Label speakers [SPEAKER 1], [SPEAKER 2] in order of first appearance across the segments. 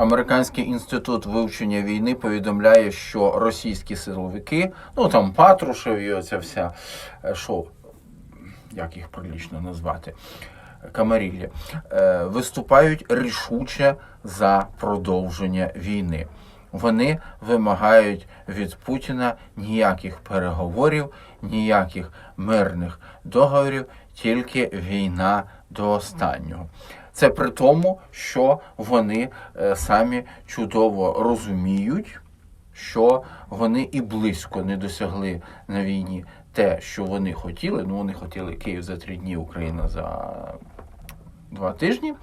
[SPEAKER 1] Американський інститут вивчення війни повідомляє, що російські силовики, ну там Патрушев і оця вся е, що, як їх прилічно назвати, Камарілля, е, виступають рішуче за продовження війни. Вони вимагають від Путіна ніяких переговорів, ніяких мирних договорів, тільки війна до останнього. Це при тому, що вони е, самі чудово розуміють, що вони і близько не досягли на війні те, що вони хотіли. Ну, вони хотіли Київ за три дні, Україна за два тижні.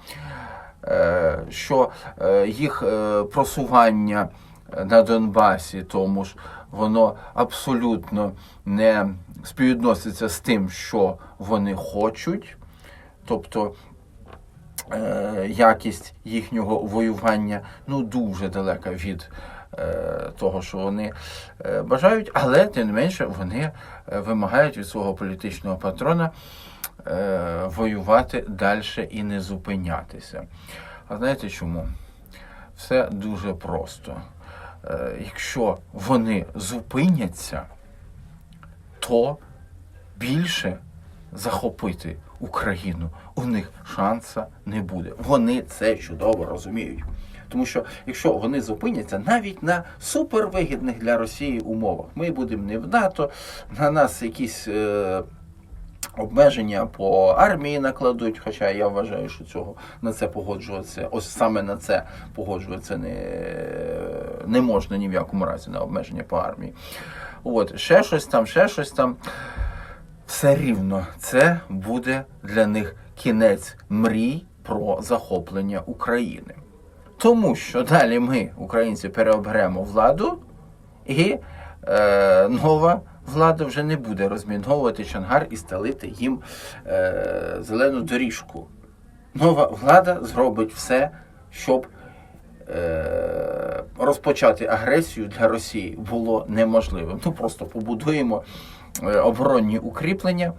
[SPEAKER 1] Е, Що е, їх просування на Донбасі, тому ж воно абсолютно не співвідноситься з тим, що вони хочуть. Тобто якість їхнього воювання ну дуже далека від е, того, що вони е, бажають, але тим не менше вони е, вимагають від свого політичного патрона е, воювати далі і не зупинятися. А знаєте чому? Все дуже просто. Е, якщо вони зупиняться, то більше захопити Україну у них шанса не буде. Вони це чудово розуміють. Тому що якщо вони зупиняться навіть на супервигідних для Росії умовах, ми будемо не в НАТО, на нас якісь е, обмеження по армії накладуть. Хоча я вважаю, що цього на це погоджуватися, ось саме на це погоджуватися не, не можна ні в якому разі на обмеження по армії. От, ще щось там, ще щось там. Все рівно це буде для них кінець мрій про захоплення України. Тому що далі ми, українці, переоберемо владу, і е, нова влада вже не буде розміновувати Чонгар і стелити їм е, зелену доріжку. Нова влада зробить все, щоб е, розпочати агресію для Росії було неможливим. Ну просто побудуємо е, оборонні укріплення,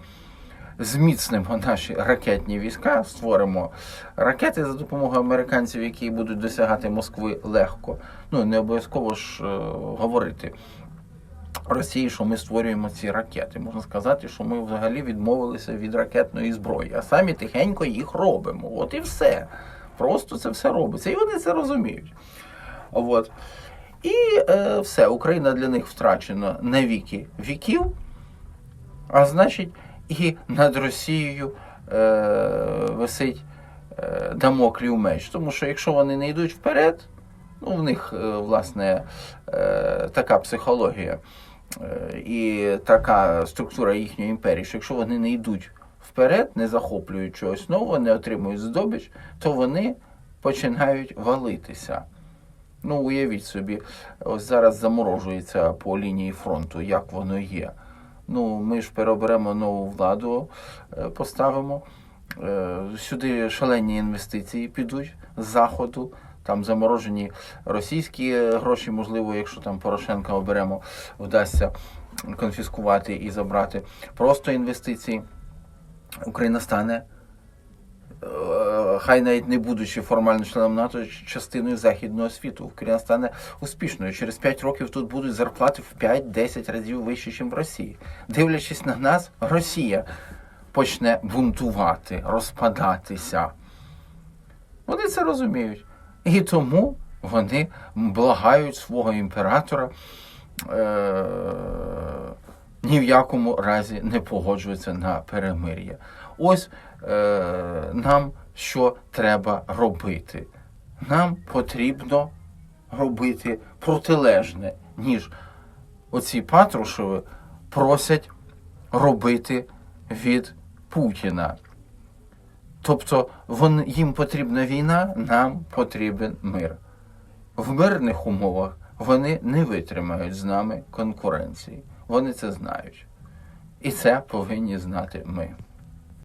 [SPEAKER 1] зміцнимо наші ракетні війська, створимо ракети за допомогою американців, які будуть досягати Москви легко. Ну не обов'язково ж е, говорити. Росії, що ми створюємо ці ракети. Можна сказати, що ми взагалі відмовилися від ракетної зброї, а самі тихенько їх робимо. От і все. Просто це все робиться. І вони це розуміють. От. І е, все, Україна для них втрачена на віки віків, а значить, і над Росією е, висить е, дамоклів меч. Тому що якщо вони не йдуть вперед, ну, в них, е, власне, е, така психологія е, і така структура їхньої імперії, що якщо вони не йдуть вперед, не захоплюють чогось нового, не отримують здобич, то вони починають валитися. Ну, уявіть собі, ось зараз заморожується по лінії фронту, як воно є. Ну, ми ж переберемо нову владу, е, поставимо. Е, Сюди шалені інвестиції підуть з заходу. Там заморожені російські гроші, можливо, якщо там Порошенка оберемо, вдасться конфіскувати і забрати. Просто інвестиції. Україна стане, е, хай навіть не будучи формально членом НАТО, частиною західного світу. Україна стане успішною. Через 5 років тут будуть зарплати в 5-10 разів вищі, ніж в Росії. Дивлячись на нас, Росія почне бунтувати, розпадатися. Вони це розуміють. І тому вони благають свого імператора е- ні в якому разі не погоджуються на перемир'я. Ось е- нам що треба робити. Нам потрібно робити протилежне, ніж оці Патрушеви просять робити від Путіна. Тобто вон, їм потрібна війна, нам потрібен мир. В мирних умовах вони не витримають з нами конкуренції. Вони це знають. І це повинні знати ми.